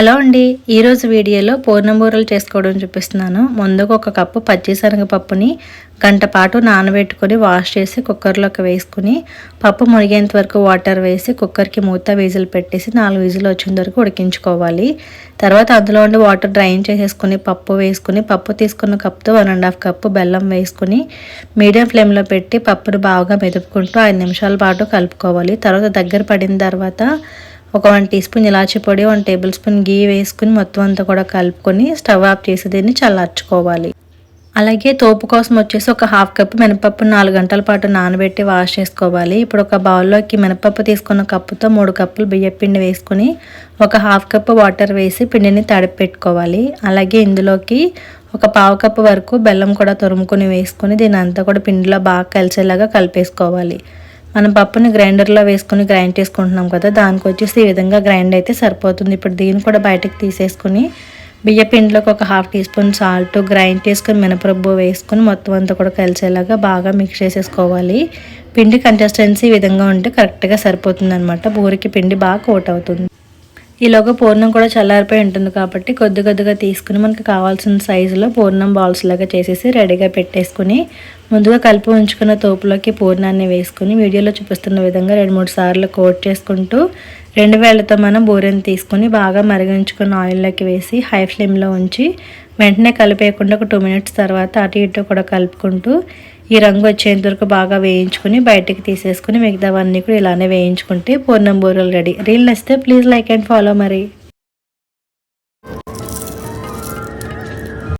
Hello అండి. ఈరోజు వీడియోలో పూర్ణంబూరలు చేసుకోవడం చూపిస్తున్నాను. ముందుగా ఒక కప్పు పచ్చిశనగపప్పుని గంట పాటు నానబెట్టుకొని వాష్ చేసి కుక్కర్లోకి వేసుకుని పప్పు మునిగేంత వరకు వాటర్ వేసి కుక్కర్కి మూత విజిల్ పెట్టేసి నాలుగు విజిల్ వచ్చేంత వరకు ఉడికించుకోవాలి. తర్వాత అందులో ఉండి వాటర్ డ్రైన్ చేసేసుకుని పప్పు వేసుకుని పప్పు తీసుకున్న కప్తో వన్ అండ్ హాఫ్ కప్పు బెల్లం వేసుకుని మీడియం ఫ్లేమ్లో పెట్టి పప్పును బాగా మెదుపుకుంటూ ఐదు నిమిషాల పాటు కలుపుకోవాలి. తర్వాత దగ్గర పడిన తర్వాత ఒక వన్ టీ స్పూన్ ఇలాచి పొడి వన్ టేబుల్ స్పూన్ గీ వేసుకుని మొత్తం అంతా కూడా కలుపుకొని స్టవ్ ఆఫ్ చేసి దీన్ని చల్లార్చుకోవాలి. అలాగే తోపు కోసం వచ్చేసి ఒక హాఫ్ కప్ మినపప్పు నాలుగు గంటల పాటు నానబెట్టి వాష్ చేసుకోవాలి. ఇప్పుడు ఒక బౌల్లోకి మినపప్పు తీసుకున్న కప్పుతో మూడు కప్పులు బియ్యపిండి వేసుకుని ఒక హాఫ్ కప్ వాటర్ వేసి పిండిని తడిపి పెట్టుకోవాలి. అలాగే ఇందులోకి ఒక పావు కప్పు వరకు బెల్లం కూడా తురుముకొని వేసుకుని దీని అంతా కూడా పిండిలో బాగా కలిసేలాగా కలిపేసుకోవాలి. మనం పప్పుని గ్రైండర్లో వేసుకుని గ్రైండ్ చేసుకుంటున్నాం కదా దానికి వచ్చేసి ఈ విధంగా గ్రైండ్ అయితే సరిపోతుంది. ఇప్పుడు దీన్ని కూడా బయటకు తీసేసుకుని బియ్య పిండిలోకి ఒక half teaspoon salt grind చేసుకుని మినపరబ్బు వేసుకుని మొత్తం అంతా కూడా కలిసేలాగా బాగా మిక్స్ చేసేసుకోవాలి. పిండి కన్సిస్టెన్సీ ఈ విధంగా ఉంటే కరెక్ట్గా సరిపోతుంది అనమాట బూరికి పిండి బాగా కోట్ అవుతుంది. ఈలోగా పూర్ణం కూడా చల్లారిపోయి ఉంటుంది కాబట్టి కొద్ది కొద్దిగా తీసుకుని మనకు కావాల్సిన సైజులో పూర్ణం బాల్స్ లాగా చేసేసి రెడీగా పెట్టేసుకుని ముందుగా కలిపి ఉంచుకున్న తోపులోకి పూర్ణాన్ని వేసుకుని వీడియోలో చూపిస్తున్న విధంగా రెండు మూడు సార్లు కోట్ చేసుకుంటూ రెండు వేళ్ళతో మనం బూరెని తీసుకుని బాగా మరిగించుకున్న ఆయిల్లోకి వేసి హై ఫ్లేమ్లో ఉంచి వెంటనే కలిపేయకుండా ఒక టూ మినిట్స్ తర్వాత అటు ఇటు కూడా కలుపుకుంటూ ఈ రంగు వచ్చేంత వరకు బాగా వేయించుకుని బయటికి తీసేసుకుని మిగతావన్నీ కూడా ఇలానే వేయించుకుంటే పూర్ణం బూరెలు రెడీ. రీల్ నచ్చితే ప్లీజ్ లైక్ అండ్ ఫాలో మరి.